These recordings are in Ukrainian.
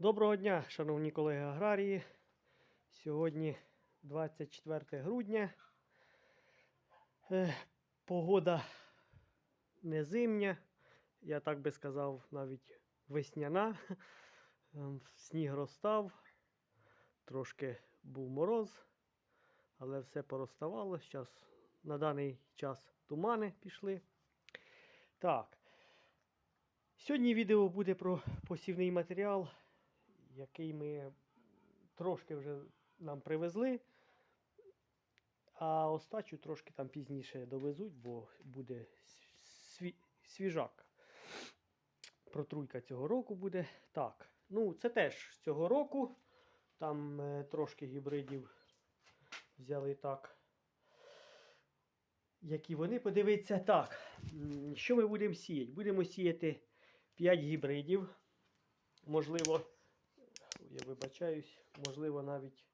Доброго дня, шановні колеги аграрії. Сьогодні 24 грудня. Е, Погода не зимня, я так би сказав, навіть весняна. Ем, Сніг розстав, трошки був мороз, але все пороставало. Зараз на даний час тумани пішли. Так. Сьогодні відео буде про посівний матеріал, який ми трошки вже нам привезли. А остачу трошки там пізніше довезуть, бо буде сві- свіжак. Протруйка цього року буде. Так, ну це теж цього року. Там е, трошки гібридів взяли так. Які вони подивиться. Так, що ми будемо сіяти? Будемо сіяти 5 гібридів. Можливо, я вибачаюсь, можливо, навіть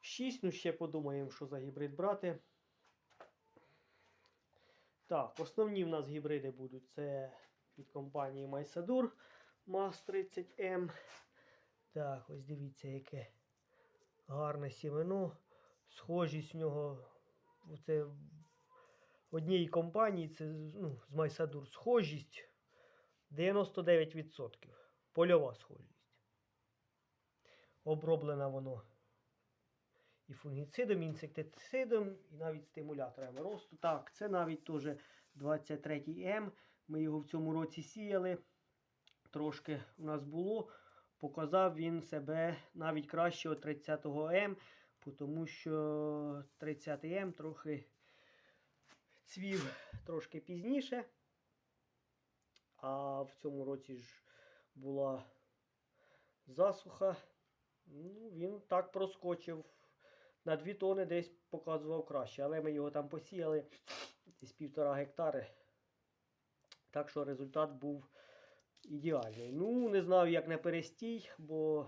6. Ну, ще подумаємо, що за гібрид брати. Так, основні в нас гібриди будуть це від компанії Майсадур MAS 30M. Так, ось дивіться, яке гарне сімено. Схожість в нього. Це в одній компанії, це ну, з Майсадур схожість 99%. Польова схожість. Оброблена воно і фунгіцидом, і інсектицидом, і навіть стимуляторами росту. Так, це навіть теж 23М. Ми його в цьому році сіяли. Трошки у нас було. Показав він себе навіть кращого 30М, тому що 30М трохи цвів трошки пізніше. А в цьому році ж була засуха. Ну, він так проскочив. На 2 тони десь показував краще, але ми його там посіяли десь півтора гектари. Так що результат був ідеальний. Ну, не знаю, як на перестій, бо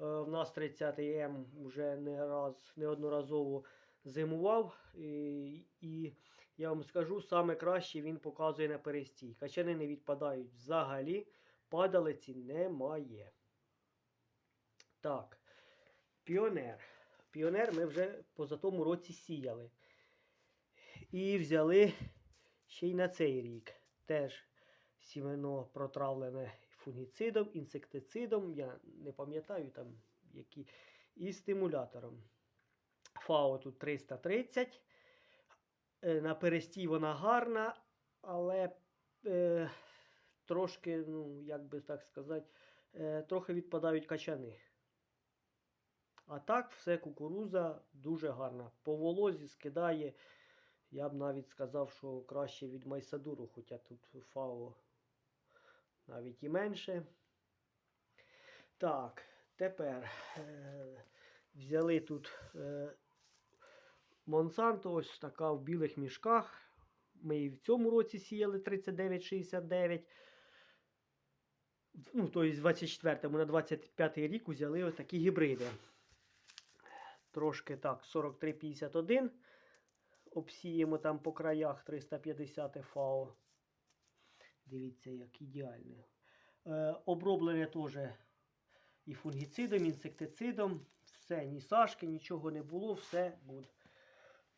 е, в нас 30М вже не раз, неодноразово зимував. І, і я вам скажу, саме краще він показує на перестій. Качани не відпадають взагалі, падалиці немає. Так, піонер. Піонер ми вже поза тому році сіяли. І взяли ще й на цей рік. Теж сімено протравлене фунгіцидом, інсектицидом. Я не пам'ятаю там які. І стимулятором. ФАО тут 330. Е, На перестій вона гарна, але е, трошки, ну, як би так сказати, е, трохи відпадають качани. А так, все кукуруза дуже гарна. По волозі скидає. Я б навіть сказав, що краще від Майсадуру, хоча тут ФАО навіть і менше. Так, тепер е, взяли тут е, Монсанто, ось така в білих мішках. Ми і в цьому році сіяли 39,69. Ну, тобто з 24 на 25 рік взяли ось такі гібриди. Трошки так, 43,51. Обсіємо там по краях 350 ФАО. Дивіться, як ідеальне. Е, оброблене теж і фунгіцидом, і інсектицидом. Все, ні сашки, нічого не було, все буде.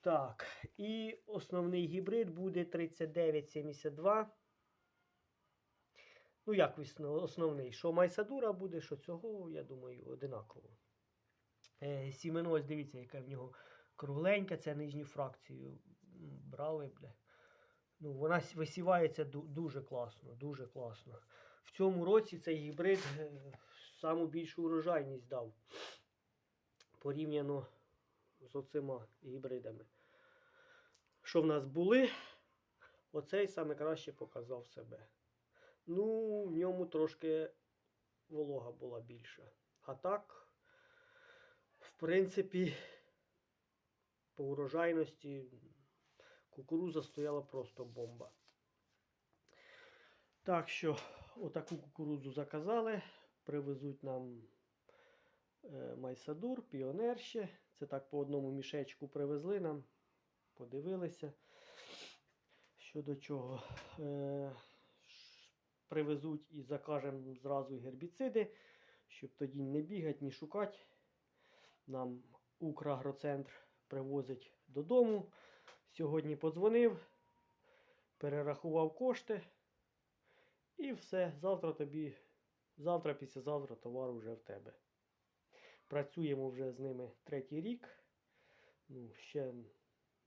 Так, і основний гібрид буде 3972. Ну, як основний, що Майсадура буде, що цього, я думаю, одинаково. Е, сімено, ось дивіться, яка в нього кругленька, це нижню фракцію брали. Бля. Ну, вона висівається дуже класно, дуже класно. В цьому році цей гібрид е, саму більшу урожайність дав порівняно з оцима гібридами. Що в нас були, оцей саме краще показав себе. Ну, в ньому трошки волога була більша. А так, принципі, по урожайності кукуруза стояла просто бомба. Так що, отаку кукурудзу заказали. Привезуть нам е, Майсадур, Піонер ще. Це так по одному мішечку привезли нам. Подивилися. Що до чого. Е, привезуть і закажемо зразу гербіциди, щоб тоді не бігати, ні шукати. Нам Украгроцентр привозить додому. Сьогодні подзвонив, перерахував кошти. І все. Завтра тобі, завтра, післязавтра товар вже в тебе. Працюємо вже з ними третій рік. Ну, ще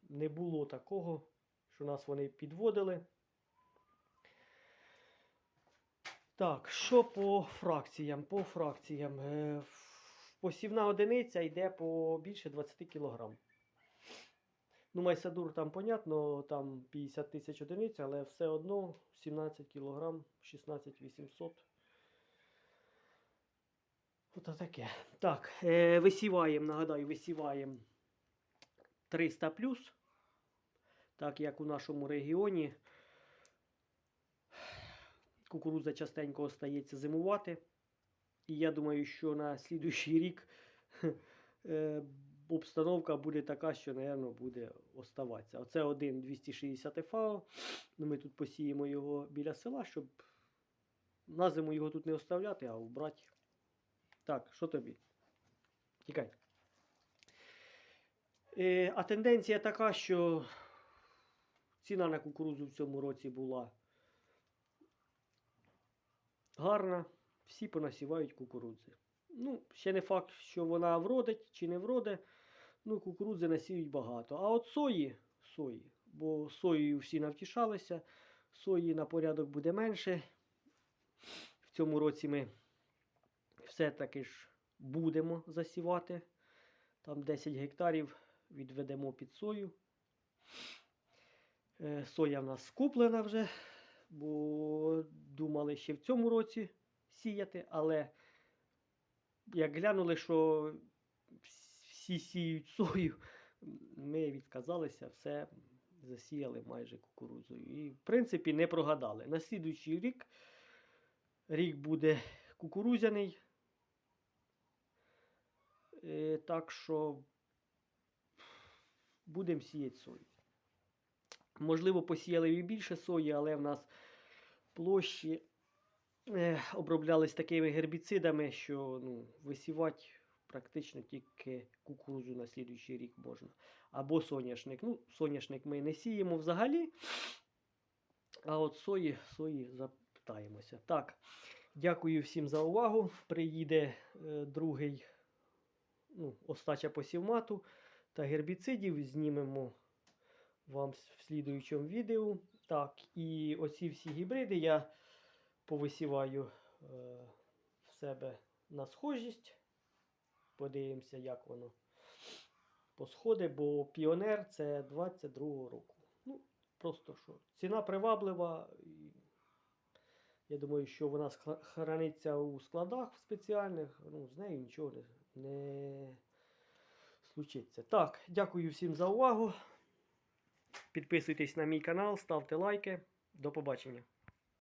не було такого, що нас вони підводили. Так, що по фракціям? По фракціям. Посівна одиниця йде по більше 20 кг. Ну, Майсадур там, понятно, там 50 тисяч одиниць, але все одно 17 кг, 16 800. Ото таке. Так, е, висіваємо, нагадаю, висіваємо 300 плюс. Так як у нашому регіоні кукурудза частенько остається зимувати. І я думаю, що на слідуючий рік е, обстановка буде така, що, напевно, буде оставатися. Оце один 260 ФАО. Ну, ми тут посіємо його біля села, щоб на зиму його тут не оставляти, а вбрати. Так, що тобі? Тікай. Е, а тенденція така, що ціна на кукурудзу в цьому році була гарна. Всі понасівають кукурудзи. Ну, ще не факт, що вона вродить чи не вроде. Ну, кукурудзи насіють багато. А от сої, сої, бо соєю всі навтішалися, сої на порядок буде менше. В цьому році ми все-таки ж будемо засівати. Там 10 гектарів відведемо під сою. Е, Соя в нас скуплена вже, бо думали ще в цьому році сіяти, але як глянули, що всі сіють сою, ми відказалися, все засіяли майже кукурудзою. І, в принципі, не прогадали. На слідуючий рік рік буде кукурудзяний. Е, Так що будемо сіяти сою. Можливо, посіяли і більше сої, але в нас площі оброблялись такими гербіцидами, що ну, висівати практично тільки кукурудзу на слідуючий рік можна. Або соняшник. Ну, соняшник ми не сіємо взагалі. А от сої, сої запитаємося. Так, дякую всім за увагу. Приїде е, другий ну, остача посівмату та гербіцидів. Знімемо вам в слідуючому відео. Так, і оці всі гібриди я повисіваю е, в себе на схожість. Подивимося, як воно посходить, бо піонер це 22-го року. Ну, просто що. Ціна приваблива. Я думаю, що вона храниться у складах спеціальних. Ну, з нею нічого не, не случиться. Так, дякую всім за увагу. Підписуйтесь на мій канал, ставте лайки. До побачення.